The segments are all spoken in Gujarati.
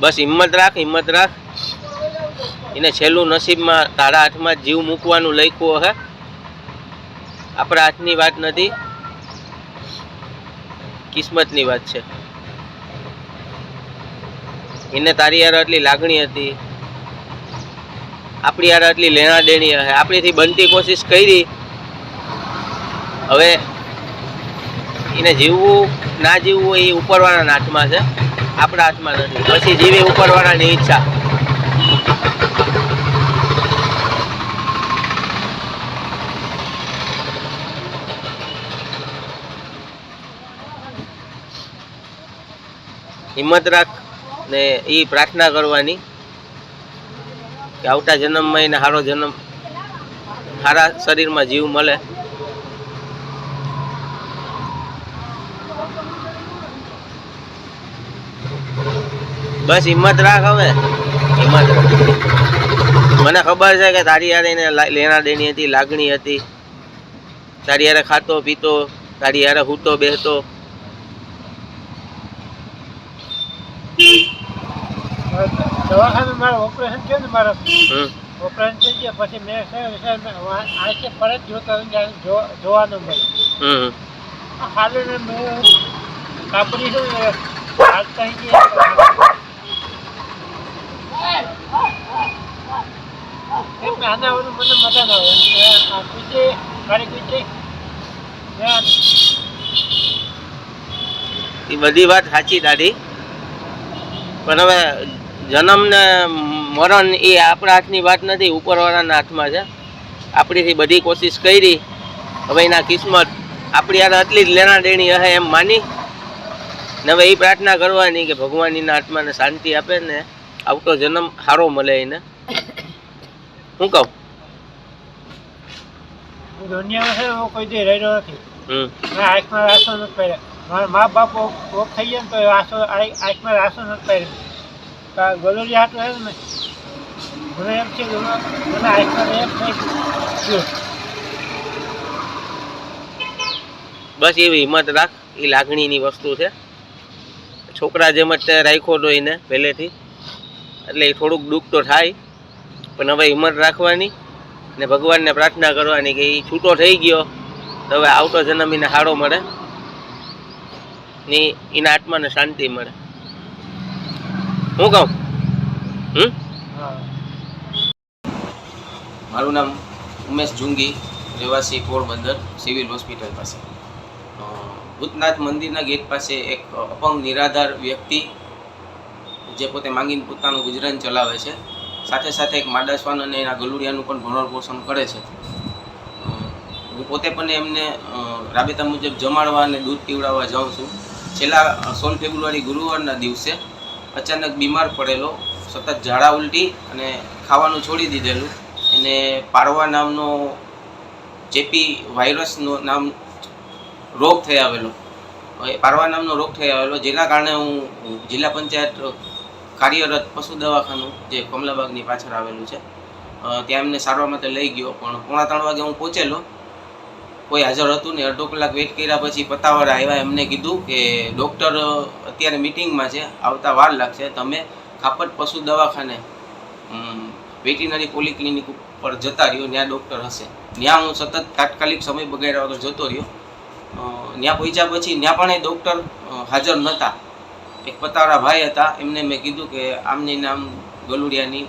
બસ હિંમત રાખ હિંમત રાખ. એને છેલ્લું નસીબમાં તારા હાથમાં જીવ મૂકવાનું લખ્યું હે. આપણા હાથની વાત નથી, કિસ્મતની વાત છે. એને તારી યાર આટલી લાગણી હતી. આપણી યાર આટલી લેણા દેણી હે. આપણીથી બનતી કોશિશ કરી. હવે એને જીવવું, ના જીવવું એ ઉપરવાળાના હાથમાં છે. આપણા હાથમાં નથી. પછી જીવે ઉપરવાળાની ઈચ્છા. હિંમત રાખ ને એ પ્રાર્થના કરવાની કે આવતા જન્મમાં એને સારો જન્મ સારા શરીરમાં જીવ મળે. બસ હિંમત રાખ હવે. હિંમત મને ખબર છે કે તારી યારે એને લેણા દેણી હતી લાગણી હતી. તારી યારે ખાતો પીતો તારી યારે હૂતો બેહતો. દવાખાને મારે ઓપરેશન થયું ને મારા. ઓપરેશન થઈ ગયા પછી મેં આંખે પરત જોતા જોવાનું મળ્યું આ મેં કાપડી છે હાથ થઈ ગયા. બધી વાત સાચી, દાદી. પણ હવે જન્મ ને મરણ એ આપણા હાથની વાત નથી, ઉપરવાળાના હાથમાં છે. આપણીથી બધી કોશિશ કરી. હવે એના કિસ્મત આપણી યાર આટલી જ લેણા દેણી હે એમ માની. ને હવે એ પ્રાર્થના કરવાની કે ભગવાન એના આત્માને શાંતિ આપે ને આવતો જન્મ સારો મળે એને. શું કહું? દુનિયામાં છે હું કોઈ દી રહ્યો નથી. હમ. મેં આંખમાં રાસો નથી પહેર્યા. મારા મા બાપ ઓફ થઈ ગયા ને તો આંખમાં રાસો નથી પહેર્યો. ગલોરી હાથ હોય ને મને એમ છે કે મને મને આંખમાં એમ થઈ બસ એવી હિંમત રાખ એ લાગણીની વસ્તુ છે. છોકરા જેમ જ રાખ્યો તો એને પહેલેથી. એટલે એ થોડુંક દુઃખ તો થાય, પણ હવે હિંમત રાખવાની ને ભગવાનને પ્રાર્થના કરવાની કે એ છૂટો થઈ ગયો, તો હવે આવતો જન્મ એને સારો મળે ને એના આત્માને શાંતિ મળે. હું કહું? હમ? મારું નામ ઉમેશ જુંગી, રહેવાસી પોરબંદર સિવિલ હોસ્પિટલ પાસે. ભૂતનાથ મંદિરના ગેટ પાસે એક અપંગ નિરાધાર વ્યક્તિ જે પોતે માંગીને પોતાનું ગુજરાન ચલાવે છે. સાથે સાથે એક માડાસવાન અને એના ગલુડિયાનું પણ ભરણ પોષણ કરે છે. હું પોતે પણ એમને રાબેતા મુજબ જમાડવા અને દૂધ પીવડાવવા જાઉં છું. છેલ્લા સોળ ફેબ્રુઆરી ગુરુવારના દિવસે અચાનક બીમાર પડેલો, સતત ઝાડા ઉલટી અને ખાવાનું છોડી દીધેલું. એને પારવા નામનો ચેપી વાયરસનો નામ રોગ થઈ આવેલો. પારવા નામનો રોગ થઈ આવેલો, જેના કારણે હું જિલ્લા પંચાયત કાર્યરત પશુ દવાખાનું જે કમલાબાગની પાછળ આવેલું છે. ત્યાં એમને સારવાર માટે લઈ ગયો, પણ પોણા ત્રણ વાગે હું પહોંચેલો. કોઈ હાજર હતું ને, અડધો કલાક વેઇટ કર્યા પછી પતાવાળા આવ્યા, એમને કીધું કે, ડૉક્ટર, અત્યારે મિટિંગમાં છે, આવતા વાર લાગશે. તમે ખાપટ પશુ દવાખાને વેટિનરી પોલિક્લિનિક ઉપર જતા રહ્યો, ત્યાં ડૉક્ટર હશે. ત્યાં હું સતત તાત્કાલિક સમય બગાડ્યા વગર જતો રહ્યો. ત્યાં પહોંચ્યા પછી ત્યાં પણ એ ડૉક્ટર હાજર નહોતા એક પતાવાળા ભાઈ હતા, એમને મેં કીધું કે આમની નામ ગલુડિયાની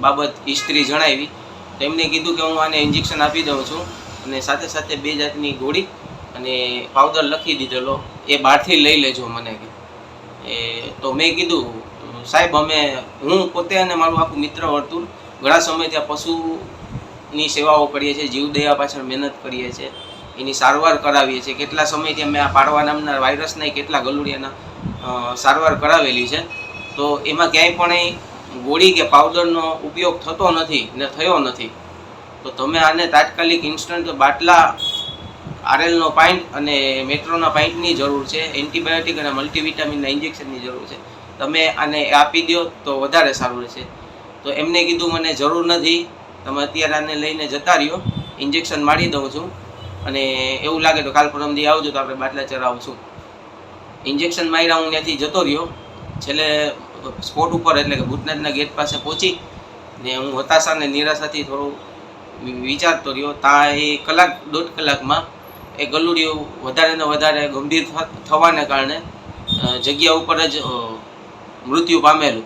બાબત હિસ્ટ્રી જણાવી. તો એમને કીધું કે હું આને ઇન્જેક્શન આપી દઉં છું અને સાથે સાથે બે જાતની ગોળી અને પાવડર લખી દીધેલો, એ બહારથી લઈ લેજો મને કે. એ તો મેં કીધું, સાહેબ, અમે, હું પોતે અને મારું આખું મિત્ર વર્તુળ ઘણા સમયથી આ પશુની સેવાઓ કરીએ છીએ જીવદયા પાછળ મહેનત કરીએ છીએ. એની સારવાર કરાવીએ છીએ. કેટલા સમયથી અમે આ પાડવા નામના વાયરસના કેટલા ગલુડિયાના સારવાર કરાવેલી છે. તો એમાં ક્યાંય પણ ગોળી કે પાવડરનો ઉપયોગ થતો નથી ને થયો નથી. તો તમે આને તાત્કાલિક ઇન્સ્ટન્ટ બાટલા આરએલનો પાઇન્ટ અને મેટ્રોના પાઇન્ટની જરૂર છે, એન્ટીબાયોટિક અને મલ્ટીવિટામિનના ઇન્જેક્શનની જરૂર છે. તમે આને આપી દો તો વધારે સારું રહેશે. તો એમને કીધું મને જરૂર નથી. તમે અત્યારે આને લઈને જતા રહ્યો. ઇન્જેક્શન મારી દઉં છું. અને એવું લાગે તો કાલ પરમદી આવજો તો આપણે બાટલા ચરાવશું. ઇન્જેક્શન માર્યા, હું ત્યાંથી જતો રહ્યો. છેલ્લે સ્પોટ ઉપર, એટલે કે ભૂતનાથના ગેટ પાસે પહોંચી ને હું હતાશા અને નિરાશાથી થોડું વિચારતો રહ્યો. ત્યાં એ કલાક, દોઢ કલાકમાં એ ગલુડિયું વધારે ને વધારે ગંભીર થવાને કારણે જગ્યા ઉપર જ મૃત્યુ પામેલું.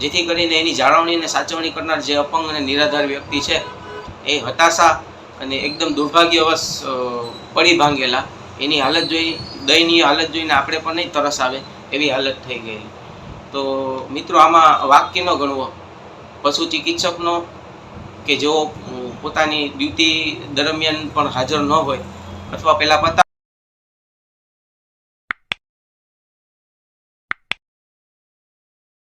જેથી કરીને એની જાળવણી અને સાચવણી કરનાર જે અપંગ અને નિરાધાર વ્યક્તિ છે, એ હતાશા અને એકદમ દુર્ભાગ્યવશ પડી ભાંગેલા. એની હાલત જોઈ દયનીય હાલત જોઈને આપણે પણ નહીં તરસ આવે એવી હાલત થઈ ગયેલી તો મિત્રો, આમાં વાક્ય ન ગણવો. પશુ ચિકિત્સકનો કે જેઓ પોતાની ડ્યુટી દરમિયાન પણ હાજર ન હોય અથવા પેલા પતા